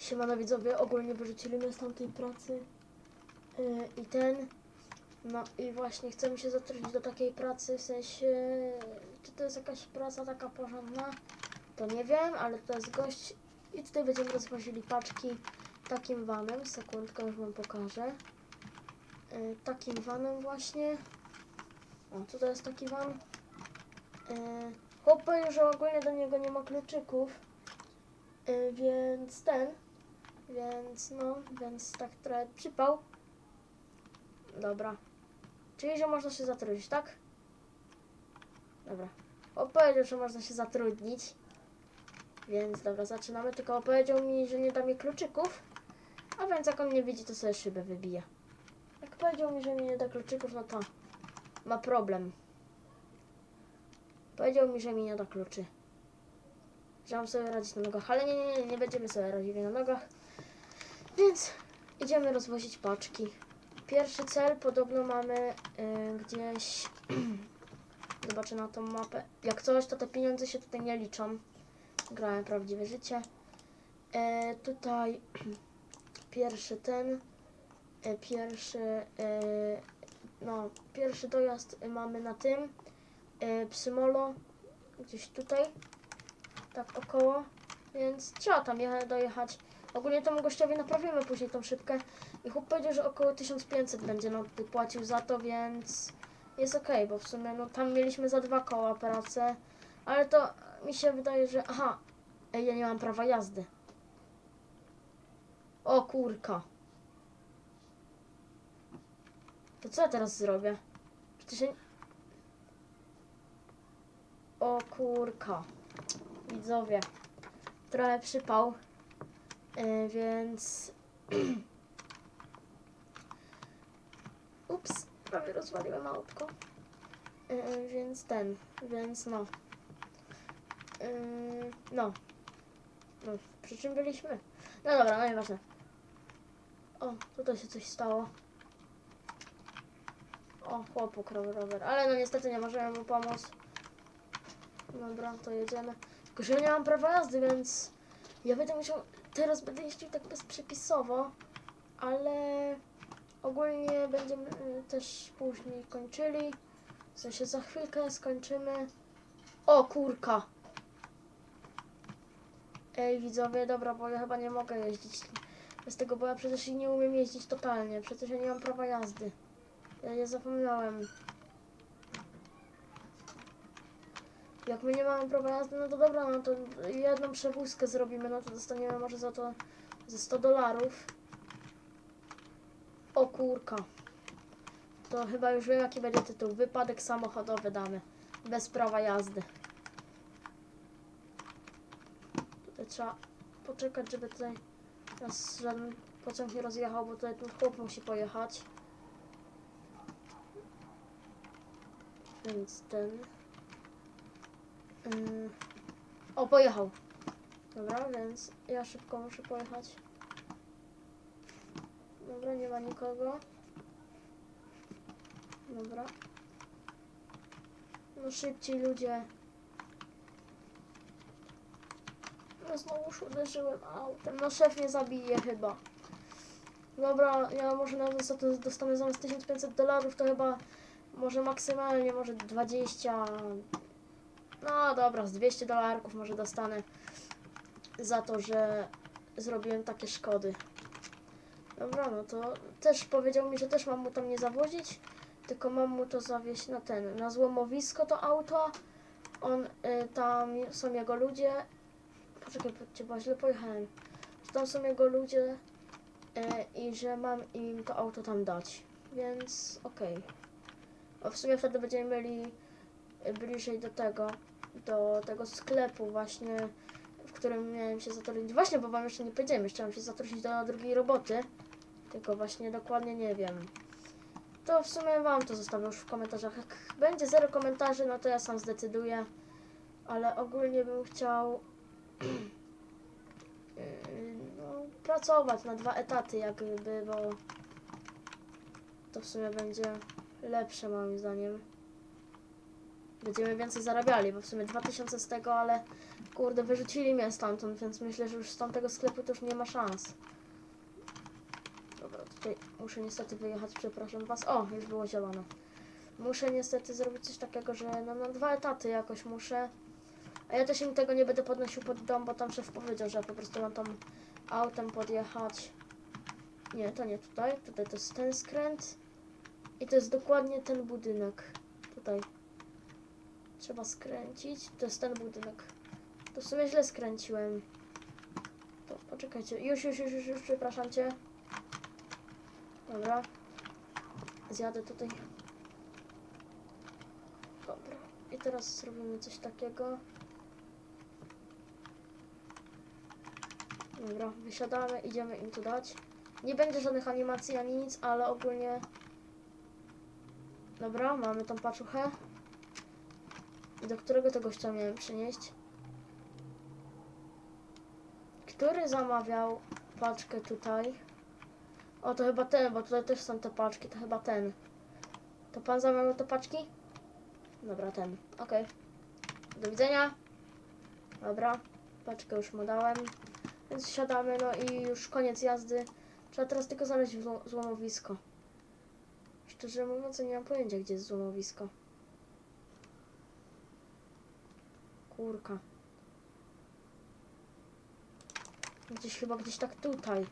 Siemano widzowie, ogólnie wyrzucili mnie z tamtej pracy. Yy, I ten. No i właśnie chcemy się zatrudnić do takiej pracy, w sensie, czy to jest jakaś praca taka porządna, to nie wiem, ale to jest gość i tutaj będziemy rozwozili paczki takim vanem, sekundkę już wam pokażę. Yy, takim vanem właśnie. O, tutaj jest taki van. Yy, chłop powiedział, że ogólnie do niego nie ma kluczyków, yy, więc ten, więc no, więc tak trochę przypał. Dobra. Czyli, że można się zatrudnić, tak? Dobra. Opowiedział, że można się zatrudnić. Więc dobra, zaczynamy. Tylko opowiedział mi, że nie da mi kluczyków. A więc jak on nie widzi, to sobie szybę wybija. Jak powiedział mi, że mi nie da kluczyków, no to ma problem. Powiedział mi, że mi nie da kluczy. Że mam sobie radzić na nogach, ale nie, nie, nie, nie będziemy sobie radzili na nogach. Więc idziemy rozwozić paczki. Pierwszy cel podobno mamy y, gdzieś. Zobaczę na tą mapę. Jak coś, to te pieniądze się tutaj nie liczą. Grałem prawdziwe życie. E, tutaj pierwszy ten. E, pierwszy. E, no, pierwszy dojazd mamy na tym. E, Psymolo. Gdzieś tutaj. Tak około. Więc trzeba tam jecha- dojechać. Ogólnie temu gościowi naprawimy później tą szybkę. I chłop powiedział, że około 1500 będzie no, płacił za to, więc jest okej, bo w sumie no, tam mieliśmy za dwa koła pracę, ale to mi się wydaje, że aha, ej, ja nie mam prawa jazdy. O kurka. To co ja teraz zrobię? Przecież ja... O kurka. Widzowie. Trochę przypał. Yy, więc... Ups, prawie rozwaliłem autko. Yy, więc ten, więc no. Yy, no. No, przy czym byliśmy? No dobra, no nieważne. O, tutaj się coś stało. O, chłop ukradł rower, ale no niestety nie możemy mu pomóc. Dobra, to jedziemy. Tylko, że ja nie mam prawa jazdy, więc ja będę musiał, teraz będę jeździł tak bezprzepisowo, ale ogólnie będziemy y, też później kończyli. W sensie za chwilkę skończymy. O kurka! Ej widzowie, dobra, bo ja chyba nie mogę jeździć bez tego, bo ja przecież nie umiem jeździć totalnie. Przecież ja nie mam prawa jazdy. Ja nie zapomniałem. Jak my nie mamy prawa jazdy, no to dobra, no to jedną przewózkę zrobimy, no to dostaniemy może za to ze 100 dolarów. O kurka. To chyba już wiem jaki będzie tytuł. Wypadek samochodowy damy. Bez prawa jazdy. Tutaj trzeba poczekać, żeby tutaj nas żaden pociąg nie rozjechał, bo tutaj tu chłop musi pojechać. Więc ten... Yy. O, pojechał. Dobra, więc ja szybko muszę pojechać. Dobra, nie ma nikogo. Dobra. No szybciej ludzie. No znowu uderzyłem autem. No szef mnie zabije chyba. Dobra, ja może nawet za to dostanę zamiast 1500 dolarów, to chyba może maksymalnie, może 20. No dobra, z 200 dolarków może dostanę za to, że zrobiłem takie szkody. Dobra, no to też powiedział mi, że też mam mu tam nie zawozić, tylko mam mu to zawieźć na ten, na złomowisko to auto. On, y, tam są jego ludzie. Poczekaj, bo źle pojechałem. Że tam są jego ludzie y, i że mam im to auto tam dać. Więc okej. A w sumie wtedy będziemy mieli y, bliżej do tego, do tego sklepu właśnie, w którym miałem się zatrudnić. Właśnie, bo wam jeszcze nie powiedziałem, jeszcze się zatrudnić do drugiej roboty. Tylko właśnie dokładnie nie wiem. To w sumie wam to zostawię już w komentarzach. Jak będzie zero komentarzy, no to ja sam zdecyduję. Ale ogólnie bym chciał yy, no, pracować na dwa etaty jakby, bo to w sumie będzie lepsze moim zdaniem. Będziemy więcej zarabiali, bo w sumie 2000 z tego, ale kurde, wyrzucili mnie stamtąd, więc myślę, że już z tamtego sklepu to już nie ma szans. Dobra, tutaj muszę niestety wyjechać, przepraszam was. O, już było zielone. Muszę niestety zrobić coś takiego, że no, na dwa etaty jakoś muszę. A ja też im tego nie będę podnosił pod dom, bo tam szef powiedział, że po prostu mam tam autem podjechać. Nie, to nie tutaj. Tutaj to jest ten skręt. I to jest dokładnie ten budynek. Tutaj. Trzeba skręcić. To jest ten budynek. To w sumie źle skręciłem. To poczekajcie. Już, już, już, już, już przepraszam cię. Dobra. Zjadę tutaj. Dobra. I teraz zrobimy coś takiego. Dobra, wysiadamy, idziemy im tu dać. Nie będzie żadnych animacji ani nic, ale ogólnie... Dobra, mamy tą paczuchę. Do którego tego gościa miałem przynieść? Który zamawiał paczkę tutaj? O, to chyba ten, bo tutaj też są te paczki, to chyba ten. To pan zamawiał te paczki? Dobra, ten. Okej. Do widzenia. Dobra, paczkę już mu dałem. Więc siadamy, no i już koniec jazdy. Trzeba teraz tylko znaleźć zło- złomowisko. Szczerze mówiąc, nie mam pojęcia, gdzie jest złomowisko. Kurka. Gdzieś chyba gdzieś tak tutaj.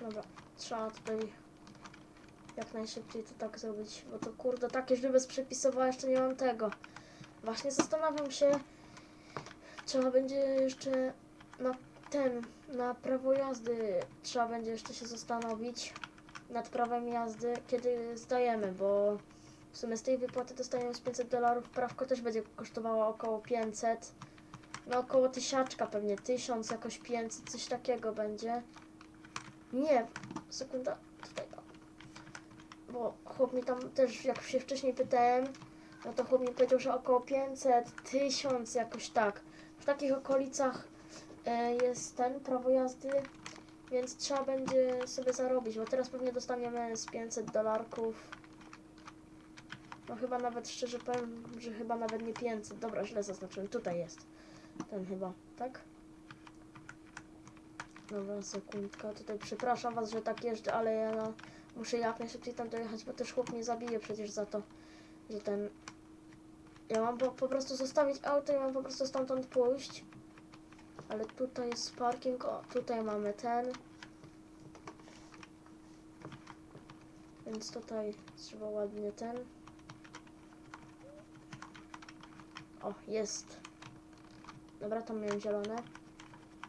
Dobra, trzeba tutaj jak najszybciej to tak zrobić, bo to kurde takie źle bezprzepisowo, jeszcze nie mam tego. Właśnie zastanawiam się, trzeba będzie jeszcze na ten, na prawo jazdy trzeba będzie jeszcze się zastanowić nad prawem jazdy, kiedy zdajemy, bo w sumie z tej wypłaty dostajemy z 500 dolarów, prawko też będzie kosztowało około 500, no około tysiaczka pewnie, 1000, jakoś 500, coś takiego będzie. Nie, sekunda, tutaj. Bo chłop mi tam też, jak się wcześniej pytałem, no to chłop mi powiedział, że około 500, 1000, jakoś tak. W takich okolicach e, jest ten prawo jazdy, więc trzeba będzie sobie zarobić, bo teraz pewnie dostaniemy z 500 dolarków. No chyba nawet szczerze powiem, że chyba nawet nie 500. Dobra, źle zaznaczyłem. Tutaj jest. Ten chyba, tak? Dobra, sekundka. Tutaj przepraszam was, że tak jeżdżę, ale ja no, muszę jak najszybciej tam dojechać, bo też chłop mnie zabije przecież za to, że ten... Ja mam po, po prostu zostawić auto i mam po prostu stamtąd pójść. Ale tutaj jest parking, o, tutaj mamy ten. Więc tutaj trzeba ładnie ten. O, jest. Dobra, tam miałem zielone.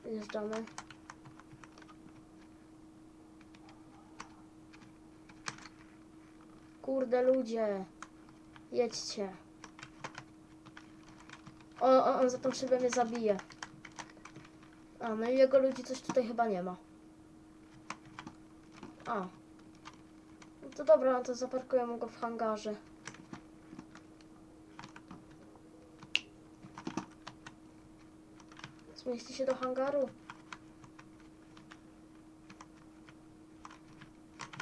Wjeżdżamy. Kurde ludzie. Jedźcie. O, o, on za tą szybę mnie zabije. A, no i jego ludzi coś tutaj chyba nie ma. A. No to dobra, no to zaparkujemy go w hangarze. Zmieści się do hangaru?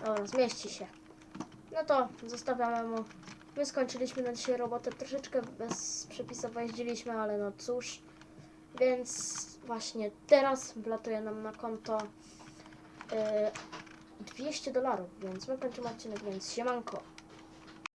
Dobra, zmieści się. No to zostawiamy mu. My skończyliśmy na dzisiaj robotę. Troszeczkę bezprzepisowo jeździliśmy, ale no cóż. Więc właśnie teraz wlatuje nam na konto y, 200 dolarów, więc my kończymy odcinek, więc siemanko.